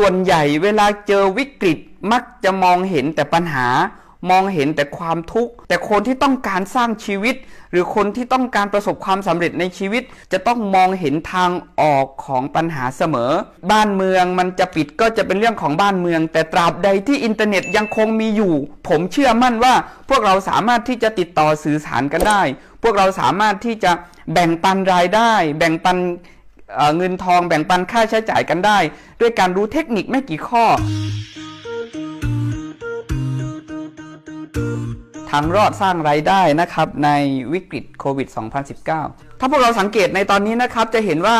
ส่วนใหญ่เวลาเจอวิกฤตมักจะมองเห็นแต่ปัญหามองเห็นแต่ความทุกข์ แต่คนที่ต้องการสร้างชีวิต หรือคนที่ต้องการประสบความสำเร็จในชีวิต จะต้องมองเห็นทางออกของปัญหาเสมอ บ้านเมืองมันจะปิดก็จะเป็นเรื่องของบ้านเมือง แต่ตราบใดที่อินเทอร์เน็ตยังคงมีอยู่ ผมเชื่อมั่นว่า พวกเราสามารถที่จะติดต่อสื่อสารกันได้ พวกเราสามารถที่จะแบ่งปันรายได้ แบ่งปัน เเงินทองแบ่งปันค่าใช้จ่ายกันได้ ด้วยการรู้เทคนิคไม่กี่ข้อ ทางรอดสร้างไรายได้นะครับในวิกฤตโควิด 2019 ถ้าพวกเราสังเกตในตอนนี้นะครับ จะเห็นว่า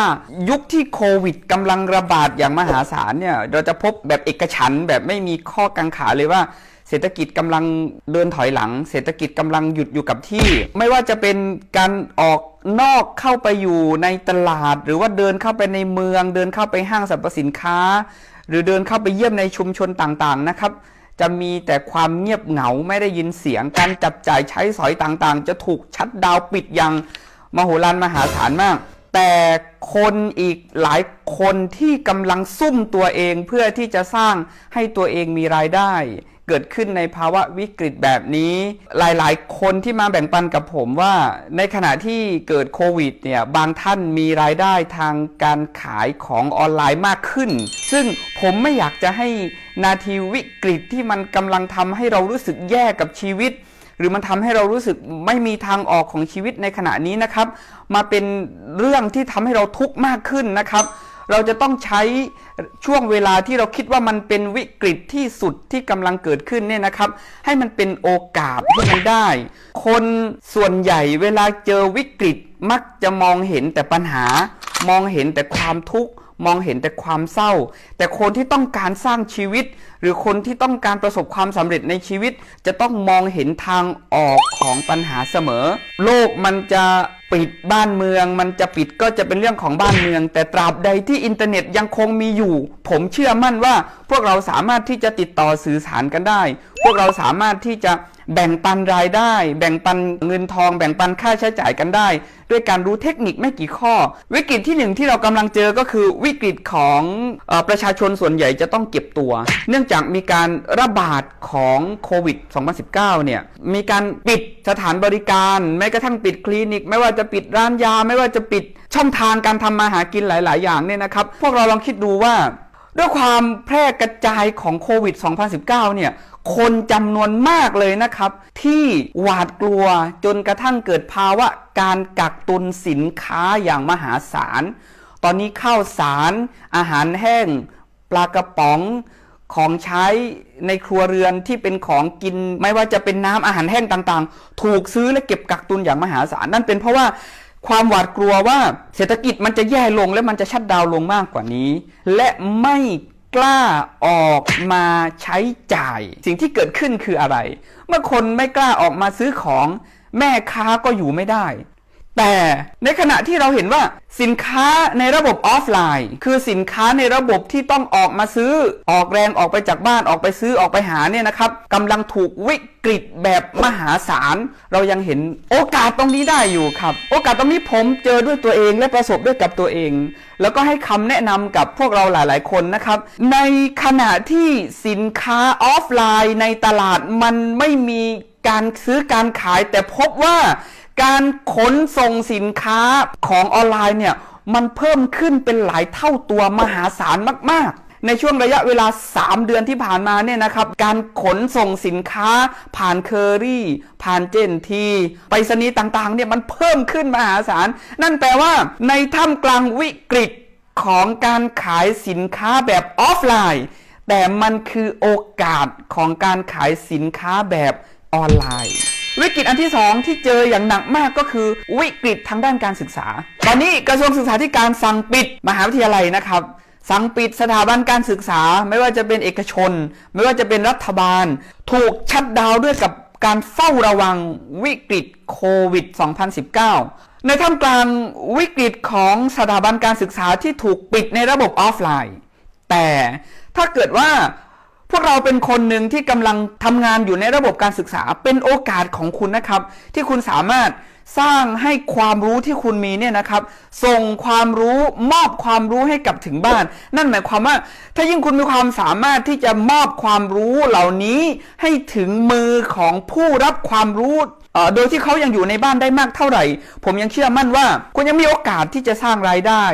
ยุคที่โควิดกำลังระบาดอย่างมหาศาลเนี่ย เราจะพบแบบเอกฉันแบบไม่มีข้อกังขาเลยว่า เศรษฐกิจกำลังเดินถอยหลัง เศรษฐกิจกำลังหยุดอยู่กับที่ ไม่ว่าจะเป็นการออกนอกเข้าไปอยู่ในตลาด หรือว่าเดินเข้าไปในเมือง เดินเข้าไปห้างสรรพสินค้า หรือเดินเข้าไปเยี่ยมในชุมชนต่างๆนะครับ จะมีแต่ความเงียบเหงาไม่ได้ยินเสียงการจับจ่ายใช้สอยต่างๆ จะถูกชัดดาวปิดอย่างมโหฬารมหาศาลมาก แต่คนอีกหลายคนที่กำลังซุ่มตัวเองเพื่อที่จะสร้างให้ตัวเองมีรายได้ เกิดขึ้นในภาวะวิกฤตแบบนี้ หลายๆ คนที่มาแบ่งปันกับผมว่า ในขณะที่เกิดโควิดเนี่ยบางท่านมีรายได้ทางการขายของออนไลน์มากขึ้น ซึ่งผมไม่อยากจะให้นาทีวิกฤตที่มันกำลังทำให้เรารู้สึกแย่กับชีวิต หรือมันทำให้เรารู้สึกไม่มีทางออกของชีวิตในขณะนี้นะครับ มาเป็นเรื่องที่ทำให้เราทุกข์มากขึ้นนะครับ เราจะต้องใช้ช่วงเวลาที่เราคิดว่ามันเป็นวิกฤตที่สุดที่กำลังเกิดขึ้นเนี่ยนะครับ ให้มันเป็นโอกาสให้มันได้ คนส่วนใหญ่เวลาเจอวิกฤตมักจะมองเห็นแต่ปัญหา มองเห็นแต่ความทุกข์มองเห็นแต่ความเศร้า แต่คนที่ต้องการสร้างชีวิต หรือคนที่ต้องการประสบความสำเร็จในชีวิต จะต้องมองเห็นทางออกของปัญหาเสมอ โลกมันจะ ปิดบ้านเมืองมันจะปิดก็จะเป็นเรื่องของบ้านเมือง แต่ตราบใดที่อินเทอร์เน็ตยังคงมีอยู่ ผมเชื่อมั่นว่าพวกเราสามารถที่จะติดต่อสื่อสารกันได้ พวกเราสามารถที่จะแบ่งปันรายได้ แบ่งปันเงินทอง แบ่งปันค่าใช้จ่ายกันได้ ด้วยการรู้เทคนิคไม่กี่ข้อ วิกฤตที่หนึ่งที่เรากำลังเจอก็คือวิกฤตของอประชาชนส่วนใหญ่จะต้องเก็บตัว เนื่องจากมีการระบาดของโควิด 2019 เนี่ยมีการปิดสถานบริการแม้กระทั่งปิดคลินิกไม่ว่าจะปิดร้านยา ไม่ว่าจะปิดช่องทางการทำมาหากินหลาย ๆ อย่างเนี่ยนะครับ พวกเราลองคิดดูว่า ด้วยความแพร่กระจายของโควิด 2019 เนี่ย คนจำนวนมากเลยนะครับ ที่หวาดกลัวจนกระทั่งเกิดภาวะการกักตุนสินค้าอย่างมหาศาล ตอนนี้ข้าวสาร อาหารแห้ง ปลากระป๋อง ของใช้ในครัวเรือนที่เป็นของกิน ไม่ว่าจะเป็นน้ำอาหารแห้งต่างๆ ถูกซื้อและเก็บกักตุนอย่างมหาศาลนั่นเป็นเพราะว่าความหวาดกลัวว่าเศรษฐกิจมันจะแย่ลงและมันจะชัดดาวลงมากกว่านี้ และไม่กล้าออกมาใช้จ่าย สิ่งที่เกิดขึ้นคืออะไร เมื่อคนไม่กล้าออกมาซื้อของ แม่ค้าก็อยู่ไม่ได้ แต่ในขณะที่เราเห็นว่าสินค้าในระบบออฟไลน์ คือสินค้าในระบบที่ต้องออกมาซื้อออกแรงออกไปจากบ้านออกไปซื้อออกไปหาเนี่ยนะครับกำลังถูกวิกฤตแบบมหาศาล เรายังเห็นโอกาสตรงนี้ได้อยู่ครับ โอกาสตรงนี้ผมเจอด้วยตัวเองและประสบด้วยกับตัวเอง แล้วก็ให้คำแนะนำกับพวกเราหลาย ๆ คนนะครับ ในขณะที่สินค้าออฟไลน์ในตลาดมันไม่มีการซื้อการขายแต่พบว่า การขนส่งสินค้าของออนไลน์เนี่ยมันเพิ่มขึ้นเป็นหลายเท่าตัวมหาศาลมาก ๆในช่วงระยะเวลา 3 เดือนที่ผ่านมาเนี่ยนะครับ การขนส่งสินค้า ผ่านเคอรี่ ผ่านเจนทีไปรษณีย์ต่างๆเนี่ยมันเพิ่มขึ้นมหาศาล นั่นแปลว่า ในท่ามกลางวิกฤตของการขายสินค้าแบบออฟไลน์ แต่มันคือโอกาสของการขายสินค้าแบบออนไลน์ วิกฤตอันที่สองที่เจออย่างหนักมากก็คือ วิกฤตทางด้านการศึกษา ตอนนี้กระทรวงศึกษาธิการสั่งปิดมหาวิทยาลัยนะครับ สั่งปิดสถาบันการศึกษา ไม่ว่าจะเป็นเอกชน ไม่ว่าจะเป็นรัฐบาล ถูกชัดดาวด้วยกับการเฝ้าระวังวิกฤตโควิด 2019 ในท่ามกลางวิกฤตของสถาบันการศึกษาที่ถูกปิดในระบบออฟไลน์ แต่ถ้าเกิดว่า พวกเราเป็นคนหนึ่งที่กำลังทำงานอยู่ในระบบการศึกษาเป็นโอกาสของคุณนะครับ ที่คุณสามารถสร้างให้ความรู้ที่คุณมีเนี่ยนะครับ ส่งความรู้มอบความรู้ให้กับถึงบ้าน นั่นหมายความว่า ถ้ายิ่งคุณมีความสามารถที่จะมอบความรู้เหล่านี้ให้ถึงมือของผู้รับความรู้โดยที่เขายังอยู่ในบ้านได้มากเท่าไหร่ ผมยังเชื่อมั่นว่าคุณยังมีโอกาสที่จะสร้างรายได้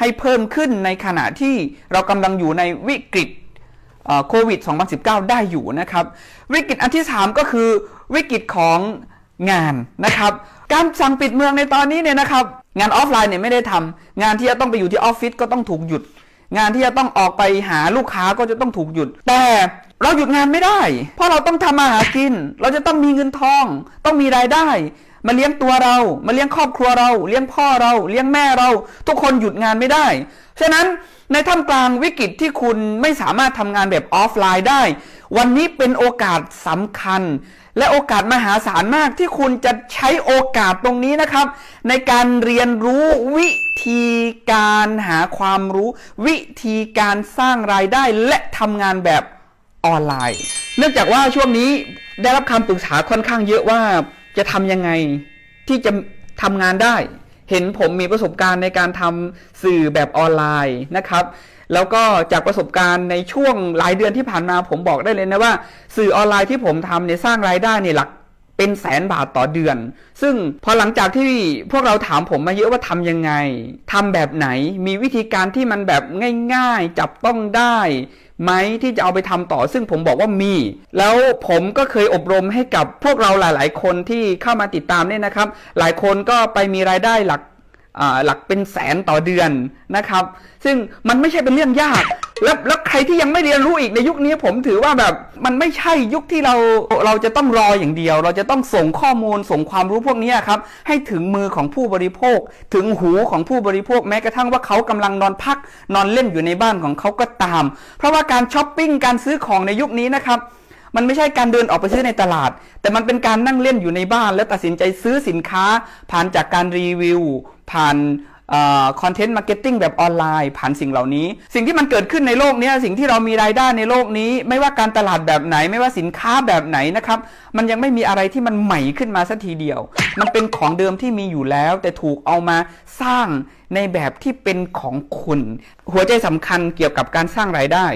ให้เพิ่มขึ้นในขณะที่เรากำลังอยู่ในวิกฤต โควิด 2019 ได้อยู่นะครับ วิกฤตอันที่ 3 ก็คือวิกฤตของงานนะครับ การสั่งปิดเมืองในตอนนี้เนี่ยนะครับ งานออฟไลน์เนี่ยไม่ได้ทำงานที่จะต้องไปอยู่ที่ออฟฟิศก็ต้องถูกหยุด งานที่จะต้องออกไปหาลูกค้าก็จะต้องถูกหยุด แต่เราหยุดงานไม่ได้ เพราะเราต้องทำมาหากิน เราจะต้องมีเงินทอง ต้องมีรายได้ มาเลี้ยงตัวเรา มาเลี้ยงครอบครัวเรา เลี้ยงพ่อเรา เลี้ยงแม่เรา ทุกคนหยุดงานไม่ได้ ฉะนั้น ในท่ามกลางวิกฤตที่คุณไม่สามารถทำงานแบบออฟไลน์ได้ วันนี้เป็นโอกาสสำคัญ และโอกาสมหาศาลมากที่คุณจะใช้โอกาสตรงนี้นะครับ ในการเรียนรู้วิธีการหาความรู้ วิธีการสร้างรายได้และทำงานแบบออนไลน์ เนื่องจากว่าช่วงนี้ได้รับคำปรึกษาค่อนข้างเยอะว่าจะทำยังไงที่จะทำงานได้ เห็นผมมีประสบการณ์ในการทำสื่อแบบออนไลน์นะครับ แล้วก็จากประสบการณ์ในช่วงหลายเดือนที่ผ่านมาผมบอกได้เลยนะว่า สื่อออนไลน์ที่ผมทำเนี่ยสร้างรายได้เนี่ยหลักเป็นแสนบาทต่อเดือน ซึ่งพอหลังจากที่พวกเราถามผมมาเยอะว่าทำยังไงทำแบบไหน มีวิธีการที่มันแบบง่าย ๆ จับต้องได้ ไหมที่จะเอาไปทำต่อ ซึ่งผมบอกว่ามี แล้วผมก็เคยอบรมให้กับพวกเราหลาย ๆ คนที่เข้ามาติดตามเนี่ยนะครับ หลายคนก็ไปมีรายได้หลัก หลักเป็นแสนต่อเดือนนะครับ ซึ่งมันไม่ใช่เป็นเรื่องยาก แล้วแล้วใครที่ยังไม่เรียนรู้อีกในยุคนี้ผมถือว่าแบบมันไม่ใช่ยุคที่เราเราจะต้องรออย่างเดียว เราจะต้องส่งข้อมูลส่งความรู้พวกนี้ครับให้ถึงมือของผู้บริโภค ถึงหูของผู้บริโภคแม้กระทั่งว่าเขากำลังนอนพัก นอนเล่นอยู่ในบ้านของเขาก็ตาม เพราะว่าการช้อปปิ้งการซื้อของในยุคนี้นะครับมันไม่ใช่การเดินออกไปซื้อในตลาด แต่มันเป็นการนั่งเล่นอยู่ในบ้าน แล้วตัดสินใจซื้อสินค้าผ่านจากการรีวิว ผ่านคอนเทนต์มาร์เก็ตติ้งแบบออนไลน์ผ่านสิ่งเหล่านี้ สิ่งที่มันเกิดขึ้นในโลกนี้สิ่งที่เรามีรายได้ในโลกนี้ ไม่ว่าการตลาดแบบไหน ไม่ว่าสินค้าแบบไหนนะครับ มันยังไม่มีอะไรที่มันใหม่ขึ้นมาสักทีเดียว มันเป็นของเดิมที่มีอยู่แล้ว แต่ถูกเอามาสร้างในแบบที่เป็นของคุณ หัวใจสำคัญเกี่ยวกับการสร้างรายได้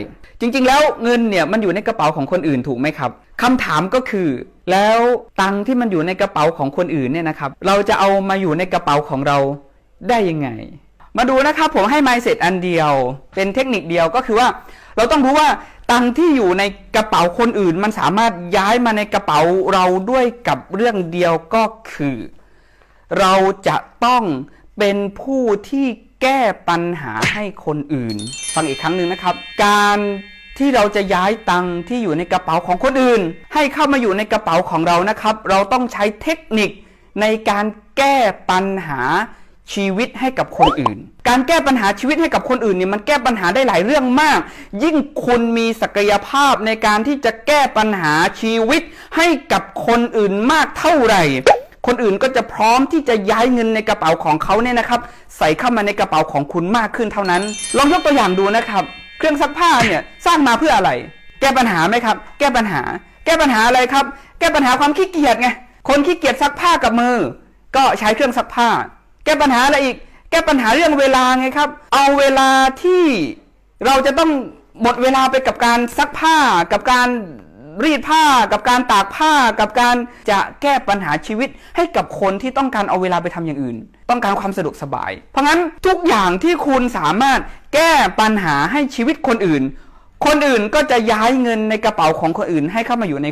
จริง ๆ แล้วเงินเนี่ยมันอยู่ในกระเป๋าของคนอื่นถูกไหมครับคำถามก็คือ แล้วตังที่มันอยู่ในกระเป๋าของคนอื่นเนี่ยนะครับ เราจะเอามาอยู่ในกระเป๋าของเราได้ยังไง มาดูนะครับผมให้ mindset อันเดียว เป็นเทคนิคเดียวก็คือว่า เราต้องรู้ว่าตังที่อยู่ในกระเป๋าคนอื่น มันสามารถย้ายมาในกระเป๋าเราด้วยกับเรื่องเดียวก็คือ เราจะต้องเป็นผู้ที่แก้ปัญหาให้คนอื่น ฟังอีกครั้งหนึ่งนะครับ การ ที่เราจะย้ายตังที่อยู่ในกระเป๋าของคนอื่น ให้เข้ามาอยู่ในกระเป๋าของเรานะครับ เราต้องใช้เทคนิคในการแก้ปัญหาชีวิตให้กับคนอื่น การแก้ปัญหาชีวิตให้กับคนอื่นเนี่ยมันแก้ปัญหาได้หลายเรื่องมาก ยิ่งคุณมีศักยภาพในการที่จะแก้ปัญหาชีวิตให้กับคนอื่นมากเท่าไหร่ คนอื่นก็จะพร้อมที่จะย้ายเงินในกระเป๋าของเขาเนี่ยนะครับ ใส่เข้ามาในกระเป๋าของคุณมากขึ้นเท่านั้น ลองยกตัวอย่างดูนะครับ เครื่องซักผ้าเนี่ยสร้างมาเพื่ออะไร แก้ปัญหาไหมครับ แก้ปัญหา แก้ปัญหาอะไรครับ แก้ปัญหาความขี้เกียจไงคนขี้เกียจซักผ้ากับมือ ก็ใช้เครื่องซักผ้า แก้ปัญหาอะไรอีก แก้ปัญหาเรื่องเวลาไงครับ เอาเวลาที่เราจะต้องหมดเวลาไปกับการซักผ้ากับการ รีดผ้ากับการตากผ้ากับการจะแก้ปัญหาชีวิตให้กับคนที่ต้องการเอาเวลาไปทำอย่างอื่น ต้องการความสะดวกสบาย เพราะงั้นทุกอย่างที่คุณสามารถแก้ปัญหาให้ชีวิตคนอื่น คนอื่นก็จะย้ายเงินในกระเป๋าของคนอื่น ให้เข้ามาอยู่ใน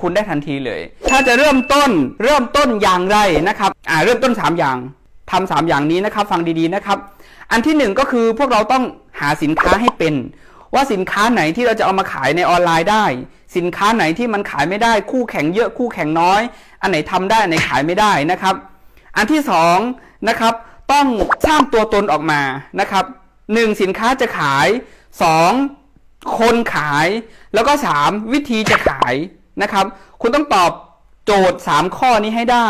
คุณได้ทันทีเลย ถ้าจะเริ่มต้นเริ่มต้นอย่างไรนะครับอ่าเริ่มต้น 3 อย่างทำสามอย่างนี้นะครับ ฟังดีๆนะครับ อันที่หนึ่งก็คือพวกเราต้องหาสินค้าให้เป็น ว่าสินค้าไหนที่เราจะเอามาขายในออนไลน์ได้ สินค้าไหนที่มันขายไม่ได้คู่แข่งเยอะคู่แข่งน้อย อันไหนทำได้อันไหนขายไม่ได้นะครับ อันที่สองนะครับต้องสร้างตัวตนออกมานะครับหนึ่งสินค้าจะขายสองคนขาย แล้วก็สามวิธีจะขายนะครับ คุณต้องตอบโจทย์ 3 ข้อนี้ให้ได้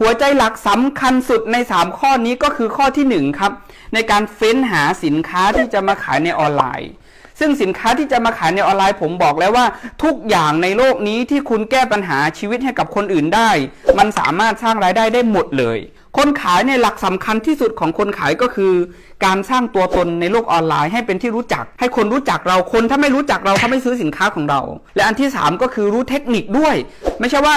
หัวใจหลักสำคัญสุดใน 3 ข้อนี้ก็คือข้อที่ 1 ครับ ในการเฟ้นหาสินค้าที่จะมาขายในออนไลน์ ซึ่งสินค้าที่จะมาขายในออนไลน์ผมบอกแล้วว่า ทุกอย่างในโลกนี้ที่คุณแก้ปัญหาชีวิตให้กับคนอื่นได้ มันสามารถสร้างรายได้ได้หมดเลย คนขายในหลักสำคัญที่สุดของคนขายก็คือ การสร้างตัวตนในโลกออนไลน์ให้เป็นที่รู้จัก ให้คนรู้จักเราคนถ้าไม่รู้จักเราเขาไม่ซื้อสินค้าของเรา และอันที่สามก็คือรู้เทคนิคด้วย ไม่ใช่ว่า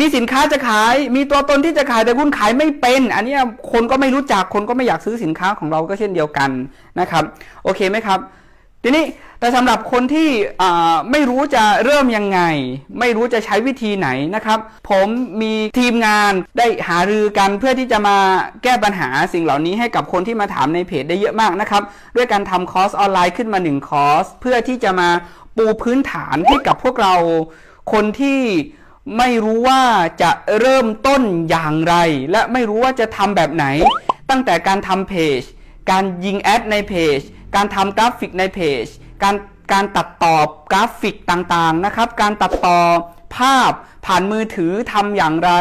มีสินค้าจะขาย มีตัวตนที่จะขายแต่คุณขายไม่เป็น อันนี้คนก็ไม่รู้จัก คนก็ไม่อยากซื้อสินค้าของเราก็เช่นเดียวกันนะครับ โอเคไหมครับ ทีนี้แต่สำหรับคนที่ไม่รู้จะเริ่มยังไง ไม่รู้จะใช้วิธีไหนนะครับ ผมมีทีมงานได้หารือกันเพื่อที่จะมาแก้ปัญหาสิ่งเหล่านี้ให้กับคนที่มาถามในเพจได้เยอะมากนะครับ ด้วยการทำคอร์สออนไลน์ขึ้นมา 1 คอร์ส เพื่อที่จะมาปูพื้นฐานให้กับพวกเราคนที่ไม่รู้ว่าจะเริ่มต้นอย่างไร และไม่รู้ว่าจะทำแบบไหน ตั้งแต่การทำเพจ การยิงแอดในเพจ การทำกราฟิกในเพจ การการตัดต่อกราฟิกต่างๆนะครับ การตัดต่อภาพผ่านมือถือทำอย่างไร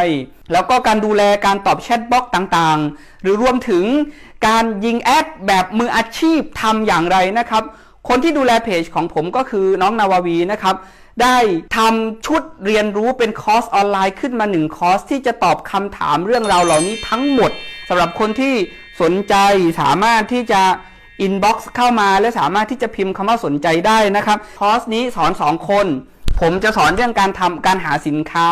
แล้วก็การดูแลการตอบแชทบล็อกต่างๆ หรือรวมถึงการยิงแอดแบบมืออาชีพทำอย่างไรนะครับ คนที่ดูแลเพจของผมก็คือน้องนาวาวีนะครับได้ทำชุดเรียนรู้เป็นคอร์สออนไลน์ขึ้นมาหนึ่งคอร์ส ที่จะตอบคำถามเรื่องราวเหล่านี้ทั้งหมดสำหรับคนที่สนใจสามารถที่จะ อินบ็อกซ์เข้ามาและสามารถที่จะพิมพ์คำว่าสนใจได้นะครับคอร์สนี้สอน 2 คน ผมจะสอนเรื่องการทำการหาสินค้า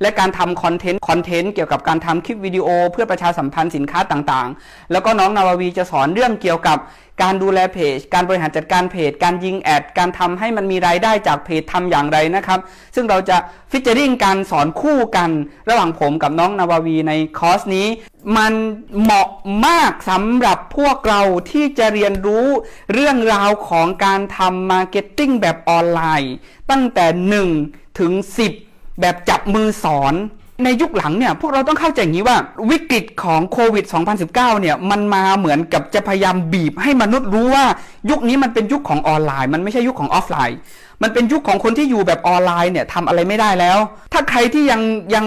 และการทำคอนเทนต์คอนเทนต์เกี่ยวกับการทำคลิปวิดีโอ เพื่อประชาสัมพันธ์สินค้าต่างๆ แล้วก็น้องนาวาวีจะสอนเรื่องเกี่ยวกับ การดูแลเพจ การบริหารจัดการเพจ การยิงแอด การทำให้มันมีรายได้จากเพจทำอย่างไรนะครับ ซึ่งเราจะฟิชเจอริงการสอนคู่กันระหว่างผมกับน้องนาวาวีในคอร์สนี้ มันเหมาะมากสำหรับพวกเราที่จะเรียนรู้เรื่องราวของการทำมาร์เก็ตติ้งแบบออนไลน์ ตั้งแต่ 1 ถึง 10 แบบจับมือสอน ในยุคหลังเนี่ยพวกเราต้องเข้าใจอย่างนี้ว่าวิกฤตของโควิด 2019 เนี่ยมันมาเหมือนกับจะพยายามบีบให้มนุษย์รู้ว่า ยุคนี้มันเป็นยุคของออนไลน์ มันไม่ใช่ยุคของออฟไลน์ มันเป็นยุคของคนที่อยู่แบบออนไลน์เนี่ยทำอะไรไม่ได้แล้ว ถ้าใครที่ยังยัง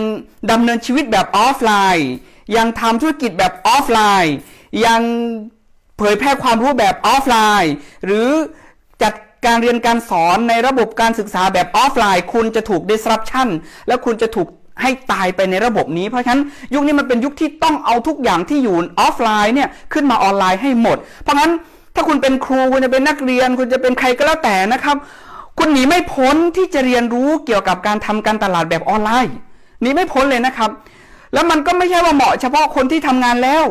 ดำเนินชีวิตแบบออฟไลน์ ยังทำธุรกิจแบบออฟไลน์ ยังเผยแพร่ความรู้แบบออฟไลน์ หรือจัดการเรียนการสอนในระบบการศึกษาแบบออฟไลน์ คุณจะถูก disruption แล้วคุณจะถูก ให้ตายไปในระบบนี้ เพราะฉะนั้นยุคนี้มันเป็นยุคที่ต้องเอาทุกอย่างที่อยู่ออฟไลน์เนี่ยขึ้นมาออนไลน์ให้หมด เพราะงั้นถ้าคุณเป็นครูคุณจะเป็นนักเรียน คุณจะเป็นใครก็แล้วแต่นะครับ คุณหนีไม่พ้นที่จะเรียนรู้เกี่ยวกับการทำการตลาดแบบออนไลน์หนีไม่พ้นเลยนะครับ แล้วมันก็ไม่ใช่ว่าเหมาะเฉพาะคนที่ทำงานแล้ว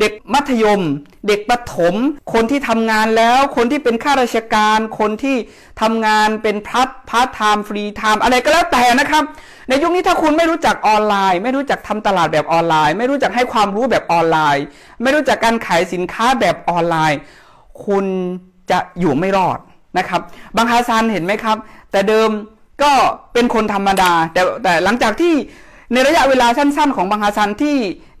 เด็กมัธยม เด็กประถม คนที่ทำงานแล้ว คนที่เป็นข้าราชการ คนที่ทำงานเป็นพัทพาร์ทไทม์ฟรีไทม์อะไรก็แล้วแต่นะครับ ในยุคนี้ถ้าคุณไม่รู้จักออนไลน์ ไม่รู้จักทำตลาดแบบออนไลน์ ไม่รู้จักให้ความรู้แบบออนไลน์ ไม่รู้จักการขายสินค้าแบบออนไลน์ คุณจะอยู่ไม่รอดนะครับบางฮาซันเห็นไหมครับ แต่เดิมก็เป็นคนธรรมดา แต่แต่หลังจากที่ ในระยะเวลาสั้น ๆ ของบางฮาซันที่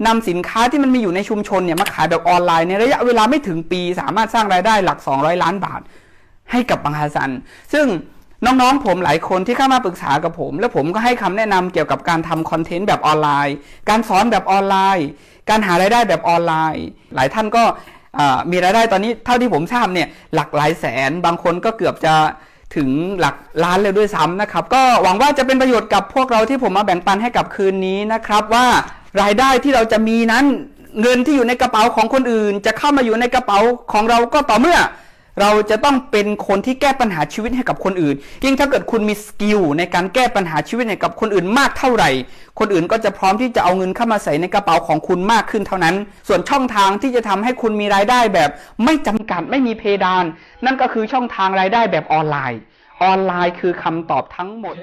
นำสินค้าที่มันมีอยู่ในชุมชนเนี่ยมาขายแบบออนไลน์ในระยะเวลาไม่ถึงปีสามารถสร้างรายได้หลัก 200 ล้านบาท ให้กับบางฮาซัน ซึ่งน้องๆ ผมหลายคนที่เข้ามาปรึกษากับผม แล้วผมก็ให้คำแนะนำเกี่ยวกับการทำคอนเทนต์แบบออนไลน์ การสอนแบบออนไลน์ การหารายได้แบบออนไลน์ หลายท่านก็มีรายได้ตอนนี้เท่าที่ผมทราบเนี่ยหลักหลายแสน บางคนก็เกือบจะ ถึงหลักล้านเลยด้วยซ้ำนะครับ ก็หวังว่าจะเป็นประโยชน์กับพวกเราที่ผมมาแบ่งปันให้กับคืนนี้นะครับ ว่ารายได้ที่เราจะมีนั้นเงินที่อยู่ในกระเป๋าของคนอื่น จะเข้ามาอยู่ในกระเป๋าของเราก็ต่อเมื่อ เราจะต้องเป็นคนที่แก้ปัญหาชีวิตให้กับคนอื่น ยิ่งถ้าเกิดคุณมีสกิลในการแก้ปัญหาชีวิตให้กับคนอื่นมากเท่าไหร่ คนอื่นก็จะพร้อมที่จะเอาเงินเข้ามาใส่ในกระเป๋าของคุณมากขึ้นเท่านั้น ส่วนช่องทางที่จะทำให้คุณมีรายได้แบบ ไม่จำกัดไม่มีเพดาน นั่นก็คือช่องทางรายได้แบบออนไลน์ ออนไลน์คือคำตอบทั้งหมด